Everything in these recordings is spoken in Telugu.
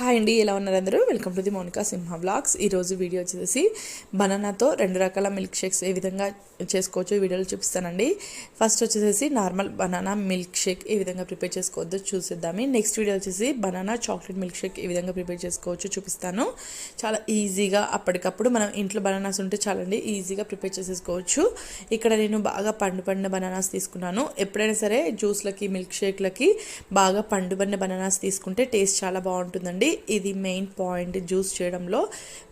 హాయ్ అండి ఎలా ఉన్నారు అందరూ? Welcome to the Monika Simha blogs ఈరోజు వీడియో వచ్చేసి బనానాతో రెండు రకాల మిల్క్ షేక్స్ ఏ విధంగా చేసుకోవచ్చు వీడియోలు వీడియోలో చూపిస్తానండి. ఫస్ట్ వచ్చేసి నార్మల్ బనానా మిల్క్ షేక్ ఏ విధంగా ప్రిపేర్ చేసుకోవద్దు చూసిద్దాము. నెక్స్ట్ వీడియో వచ్చేసి బనానా చాక్లెట్ మిల్క్ షేక్ ఏ విధంగా ప్రిపేర్ చేసుకోవచ్చు చూపిస్తాను. చాలా ఈజీగా అప్పటికప్పుడు మనం ఇంట్లో బనానాస్ ఉంటే చాలండి ఈజీగా ప్రిపేర్ చేసేసుకోవచ్చు. ఇక్కడ నేను బాగా పండు పండిన బనానాస్ తీసుకున్నాను. ఎప్పుడైనా సరే జ్యూస్లకి మిల్క్ షేక్లకి బాగా పండు పండిన బనానాస్ తీసుకుంటే టేస్ట్ చాలా బాగుంటుందండి. ఇది మెయిన్ పాయింట్ జ్యూస్ చేయడంలో.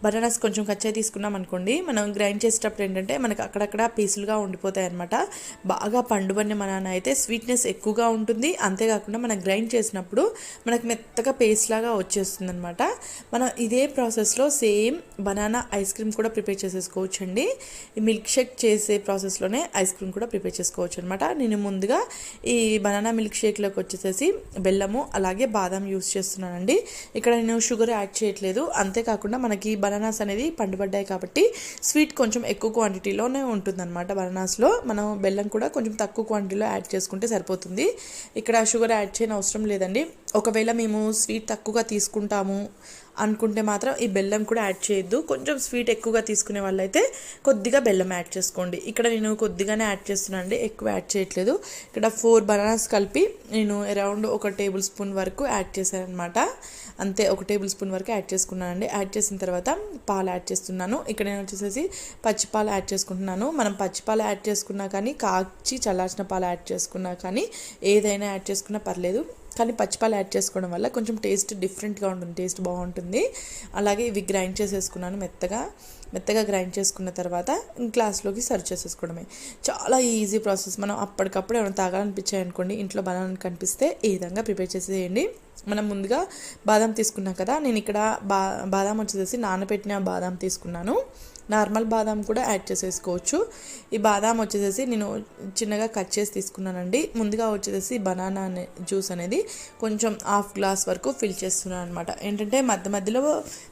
బనానాస్ కొంచెం కచ్చా తీసుకున్నాం అనుకోండి మనం గ్రైండ్ చేసేటప్పుడు ఏంటంటే మనకి అక్కడక్కడ పీసులుగా ఉండిపోతాయి అనమాట బాగా పండు బనానా అయితే స్వీట్నెస్ ఎక్కువగా ఉంటుంది. అంతేకాకుండా మనం గ్రైండ్ చేసినప్పుడు మనకు మెత్తగా పేస్ట్ లాగా వచ్చేస్తుంది అనమాట మనం ఇదే ప్రాసెస్లో సేమ్ బనానా ఐస్ క్రీమ్ కూడా ప్రిపేర్ చేసేసుకోవచ్చు అండి ఈ మిల్క్ షేక్ చేసే ప్రాసెస్లోనే ఐస్ క్రీమ్ కూడా ప్రిపేర్ చేసుకోవచ్చు అనమాట నేను ముందుగా ఈ బనానా మిల్క్ షేక్లోకి వచ్చేసేసి బెల్లము అలాగే బాదం యూస్ చేస్తున్నానండి. ఇక్కడ ఇక్కడ నేను షుగర్ యాడ్ చేయట్లేదు. అంతేకాకుండా మనకి బనానాస్ అనేది పండుపడ్డాయి కాబట్టి స్వీట్ కొంచెం ఎక్కువ క్వాంటిటీలోనే ఉంటుందన్నమాట బనానాస్లో. మనం బెల్లం కూడా కొంచెం తక్కువ క్వాంటిటీలో యాడ్ చేసుకుంటే సరిపోతుంది. ఇక్కడ షుగర్ యాడ్ చేయని అవసరం లేదండి. ఒకవేళ మేము స్వీట్ తక్కువగా తీసుకుంటాము అనుకుంటే మాత్రం ఈ బెల్లం కూడా యాడ్ చేయొద్దు. కొంచెం స్వీట్ ఎక్కువగా తీసుకునే వాళ్ళైతే కొద్దిగా బెల్లం యాడ్ చేసుకోండి. ఇక్కడ నేను కొద్దిగానే యాడ్ చేస్తున్నాను అండి. ఎక్కువ యాడ్ చేయట్లేదు. ఇక్కడ ఫోర్ బనానాస్ కలిపి నేను అరౌండ్ ఒక టేబుల్ స్పూన్ వరకు యాడ్ చేశానమాట అనమాట అంతే ఒక టేబుల్ స్పూన్ వరకు యాడ్ చేసుకున్నానండి యాడ్ చేసిన తర్వాత పాలు యాడ్ చేస్తున్నాను. ఇక్కడ నేను వచ్చేసి పచ్చిపాలు యాడ్ చేసుకుంటున్నాను. మనం పచ్చిపాలు యాడ్ చేసుకున్నా కానీ కాచి చల్లార్చిన పాలు యాడ్ చేసుకున్నా కానీ ఏదైనా యాడ్ చేసుకున్నా పర్లేదు. కానీ పచ్చిపాలు యాడ్ చేసుకోవడం వల్ల కొంచెం టేస్ట్ డిఫరెంట్గా ఉంటుంది టేస్ట్ బాగుంటుంది. అలాగే ఇవి గ్రైండ్ చేసేసుకున్నాను మెత్తగా. మెత్తగా గ్రైండ్ చేసుకున్న తర్వాత గ్లాస్లోకి సర్వ్ చేసేసుకోవడమే. చాలా ఈజీ ప్రాసెస్. మనం అప్పటికప్పుడు ఏమైనా తాగాలనిపించాయి అనుకోండి ఇంట్లో బనానా కనిపిస్తే ఈ విధంగా ప్రిపేర్ చేసేయండి. మనం ముందుగా బాదం తీసుకున్నాం కదా నేను ఇక్కడ బా బాదం వచ్చేసి నానబెట్టిన బాదం తీసుకున్నాను. నార్మల్ బాదాం కూడా యాడ్ చేసేసుకోవచ్చు. ఈ బాదాం వచ్చేసేసి నేను చిన్నగా కట్ చేసి తీసుకున్నానండి. ముందుగా వచ్చేసి బనానా అనే జ్యూస్ అనేది కొంచెం హాఫ్ గ్లాస్ వరకు ఫిల్ చేస్తున్నాను అనమాట ఏంటంటే మధ్య మధ్యలో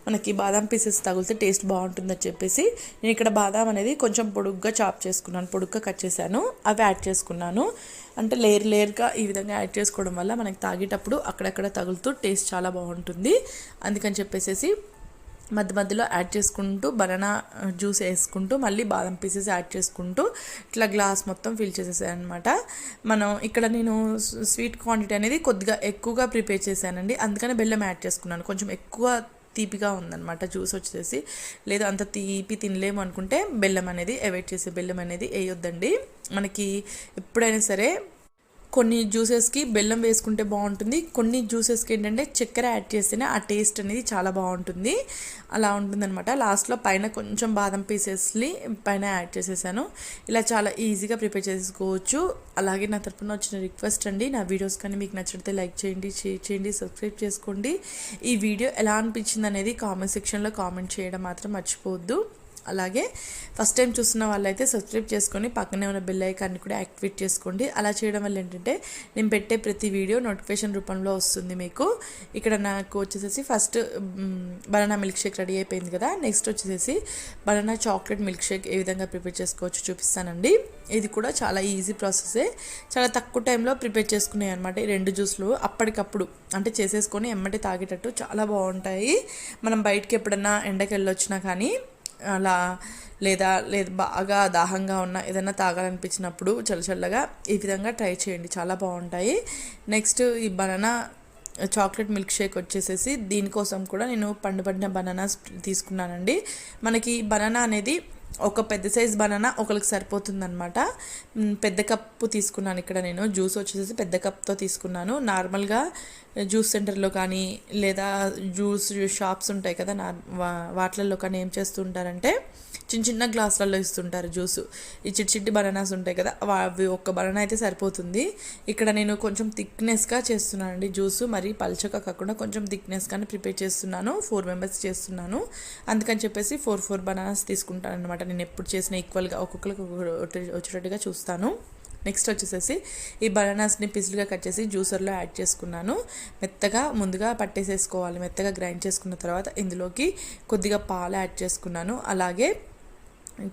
మనకి బాదాం పీసెస్ తగిలితే టేస్ట్ బాగుంటుందని చెప్పేసి నేను ఇక్కడ బాదాం అనేది కొంచెం పొడుగ్గా చాప్ చేసుకున్నాను. పొడుగ్గా కట్ చేశాను. అవి యాడ్ చేసుకున్నాను. అంటే లేయర్ లేయర్గా ఈ విధంగా యాడ్ చేసుకోవడం వల్ల మనకి తాగేటప్పుడు అక్కడక్కడ తగులుతూ టేస్ట్ చాలా బాగుంటుంది. అందుకని చెప్పేసి మధ్య మధ్యలో యాడ్ చేసుకుంటూ బనానా జ్యూస్ వేసుకుంటూ మళ్ళీ బాదం పీసెస్ యాడ్ చేసుకుంటూ ఇట్లా గ్లాస్ మొత్తం ఫిల్ చేసేసానమాట అనమాట మనం ఇక్కడ నేను స్వీట్ క్వాంటిటీ అనేది కొద్దిగా ఎక్కువగా ప్రిపేర్ చేశానండి. అందుకని బెల్లం యాడ్ చేసుకున్నాను. కొంచెం ఎక్కువ తీపిగా ఉందన్నమాట జ్యూస్ వచ్చేసి. లేదా అంత తీపి తినలేము అనుకుంటే బెల్లం అనేది అవాయిడ్ చేసే బెల్లం అనేది వేయొద్దండి. మనకి ఎప్పుడైనా సరే కొన్ని జ్యూసెస్కి బెల్లం వేసుకుంటే బాగుంటుంది. కొన్ని జ్యూసెస్కి ఏంటంటే చక్కెర యాడ్ చేస్తేనే ఆ టేస్ట్ అనేది చాలా బాగుంటుంది. అలా ఉంటుందన్నమాట. లాస్ట్లో పైన కొంచెం బాదం పీసెస్ని పైన యాడ్ చేసేసాను. ఇలా చాలా ఈజీగా ప్రిపేర్ చేసుకోవచ్చు. అలాగే నా తరపున వచ్చిన రిక్వెస్ట్ అండి నా వీడియోస్ కానీ మీకు నచ్చితే లైక్ చేయండి షేర్ చేయండి సబ్స్క్రైబ్ చేసుకోండి. ఈ వీడియో ఎలా అనిపించింది అనేది కామెంట్ సెక్షన్లో కామెంట్ చేయడం మాత్రం మర్చిపోవద్దు. అలాగే ఫస్ట్ టైం చూస్తున్న వాళ్ళైతే సబ్స్క్రైబ్ చేసుకొని పక్కనే ఉన్న బెల్ ఐకాన్ని కూడా యాక్టివేట్ చేసుకోండి. అలా చేయడం వల్ల ఏంటంటే నేను పెట్టే ప్రతి వీడియో నోటిఫికేషన్ రూపంలో వస్తుంది మీకు. ఇక్కడ నాకు వచ్చేసేసి first banana milk shake ready అయిపోయింది కదా. నెక్స్ట్ వచ్చేసేసి బనానా చాక్లెట్ మిల్క్ షేక్ ఏ విధంగా ప్రిపేర్ చేసుకోవచ్చు చూపిస్తానండి. ఇది కూడా చాలా ఈజీ ప్రాసెసే చాలా తక్కువ టైంలో ప్రిపేర్ చేసుకున్నాయి అనమాట ఈ రెండు జ్యూస్లు అప్పటికప్పుడు అంటే చేసేసుకొని ఎమ్మటి తాగేటట్టు చాలా బాగుంటాయి. మనం బయటకి ఎప్పుడన్నా ఎండకి వెళ్ళొచ్చినా కానీ అలా లేదా లేదు బాగా దాహంగా ఉన్న ఏదైనా తాగాలనిపించినప్పుడు చల్లచల్లగా ఈ విధంగా ట్రై చేయండి. చాలా బాగుంటాయి. నెక్స్ట్ ఈ బనానా చాక్లెట్ మిల్క్ షేక్ వచ్చేసేసి దీనికోసం కూడా నేను పండుపడిన బనానాస్ తీసుకున్నానండి. మనకి బనానా అనేది ఒక పెద్ద సైజ్ బనానా ఒకరికి సరిపోతుందనమాట పెద్ద కప్పు తీసుకున్నాను ఇక్కడ నేను. జ్యూస్ వచ్చేసి పెద్ద కప్తో తీసుకున్నాను. నార్మల్గా జ్యూస్ సెంటర్లో కానీ లేదా జ్యూస్ షాప్స్ ఉంటాయి కదా నా వాటిలలో కానీ ఏం చేస్తుంటారంటే చిన్న చిన్న గ్లాసులలో ఇస్తుంటారు జ్యూస్. ఈ చిట్టి చిట్టి బనానాస్ ఉంటాయి కదా అవి ఒక్క బనానా అయితే సరిపోతుంది. ఇక్కడ నేను కొంచెం థిక్నెస్గా చేస్తున్నానండి జ్యూస్. మరి పల్చగా కాకుండా కొంచెం థిక్నెస్గానే ప్రిపేర్ చేస్తున్నాను. ఫోర్ మెంబర్స్ చేస్తున్నాను. అందుకని చెప్పేసి ఫోర్ ఫోర్ బనానాస్ తీసుకుంటాను అనమాట నేను ఎప్పుడు చేసిన ఈక్వల్గా ఒక్కొక్కరికి వచ్చేటట్టుగా చూస్తాను. నెక్స్ట్ వచ్చేసేసి ఈ బనానాస్ని పీసులుగా కట్ చేసి జ్యూసర్లో యాడ్ చేసుకున్నాను. మెత్తగా ముందుగా పట్టేసేసుకోవాలి. మెత్తగా గ్రైండ్ చేసుకున్న తర్వాత ఇందులోకి కొద్దిగా పాలు యాడ్ చేసుకున్నాను. అలాగే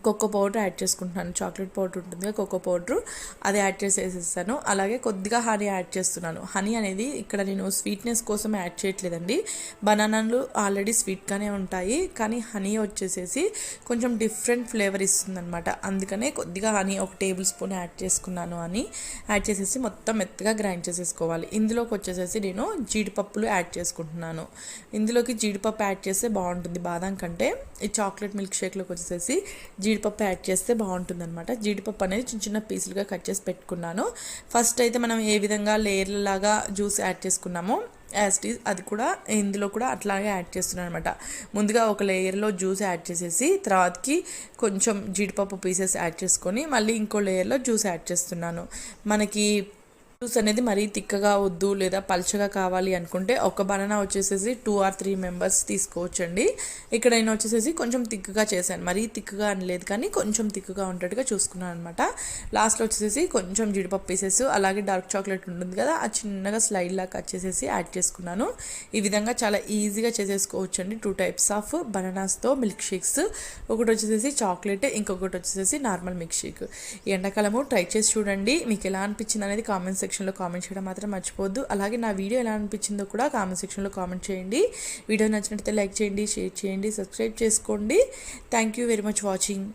కోకో పౌడర్ యాడ్ చేసుకుంటున్నాను. చాక్లెట్ పౌడర్ ఉంటుంది కొక్కో కోకో పౌడర్ అది యాడ్ చేసేసేస్తాను. అలాగే కొద్దిగా హనీ యాడ్ చేస్తున్నాను. హనీ అనేది ఇక్కడ నేను స్వీట్నెస్ కోసం యాడ్ చేయట్లేదండి. బనానాలు ఆల్రెడీ స్వీట్గానే ఉంటాయి. కానీ హనీ వచ్చేసేసి కొంచెం డిఫరెంట్ ఫ్లేవర్ ఇస్తుందన్నమాట. అందుకనే కొద్దిగా హనీ ఒక టేబుల్ స్పూన్ యాడ్ చేసుకున్నాను అని యాడ్ చేసేసి మొత్తం మెత్తగా గ్రైండ్ చేసేసుకోవాలి. ఇందులోకి వచ్చేసేసి నేను జీడిపప్పులు యాడ్ చేసుకుంటున్నాను. ఇందులోకి జీడిపప్పు యాడ్ చేస్తే బాగుంటుంది బాదం కంటే. ఈ చాక్లెట్ మిల్క్ షేక్లోకి వచ్చేసేసి జీడిపప్పు యాడ్ చేస్తే బాగుంటుంది అనమాట జీడిపప్పు అనేది చిన్న చిన్న పీసులుగా కట్ చేసి పెట్టుకున్నాను. ఫస్ట్ అయితే మనం ఏ విధంగా లేయర్లలాగా జ్యూస్ యాడ్ చేసుకున్నామో యాస్టీస్ అది కూడా ఇందులో కూడా అట్లాగే యాడ్ చేస్తున్నాను అనమాట ముందుగా ఒక లేయర్లో జ్యూస్ యాడ్ చేసేసి తర్వాతకి కొంచెం జీడిపప్పు పీసెస్ యాడ్ చేసుకొని మళ్ళీ ఇంకో లేయర్లో జ్యూస్ యాడ్ చేస్తున్నాను. మనకి జ్యూస్ అనేది మరీ తిక్కగా వద్దు లేదా పల్చగా కావాలి అనుకుంటే ఒక బనానా వచ్చేసేసి టూ ఆర్ త్రీ మెంబర్స్ తీసుకోవచ్చండి. ఇక్కడ నేను వచ్చేసేసి కొంచెం తిక్కుగా చేశాను. మరీ తిక్కుగా అని లేదు కానీ కొంచెం తిక్కుగా ఉండేట్టుగా చూసుకున్నాను అనమాట లాస్ట్లో వచ్చేసేసి కొంచెం జీడిపప్పు పీసెస్ అలాగే డార్క్ చాక్లెట్ ఉంటుంది కదా ఆ చిన్నగా స్లైడ్ లాగా కట్ చేసేసి యాడ్ చేసుకున్నాను. ఈ విధంగా చాలా ఈజీగా చేసేసుకోవచ్చండి. టూ టైప్స్ ఆఫ్ బనానాస్తో మిల్క్ షేక్స్ ఒకటి వచ్చేసేసి చాక్లెట్ ఇంకొకటి వచ్చేసేసి నార్మల్ మిల్క్ షేక్ ఈ ఎండాకాలము ట్రై చేసి చూడండి. మీకు ఎలా అనిపించింది అనేది కామెంట్ సెక్షన్లో కామెంట్ చేయడం మాత్రం మర్చిపోవద్దు. అలాగే నా వీడియో ఎలా అనిపించిందో కూడా కామెంట్ సెక్షన్లో కామెంట్ చేయండి. వీడియో నచ్చినట్లయితే లైక్ చేయండి షేర్ చేయండి సబ్స్క్రైబ్ చేసుకోండి. Thank you very much watching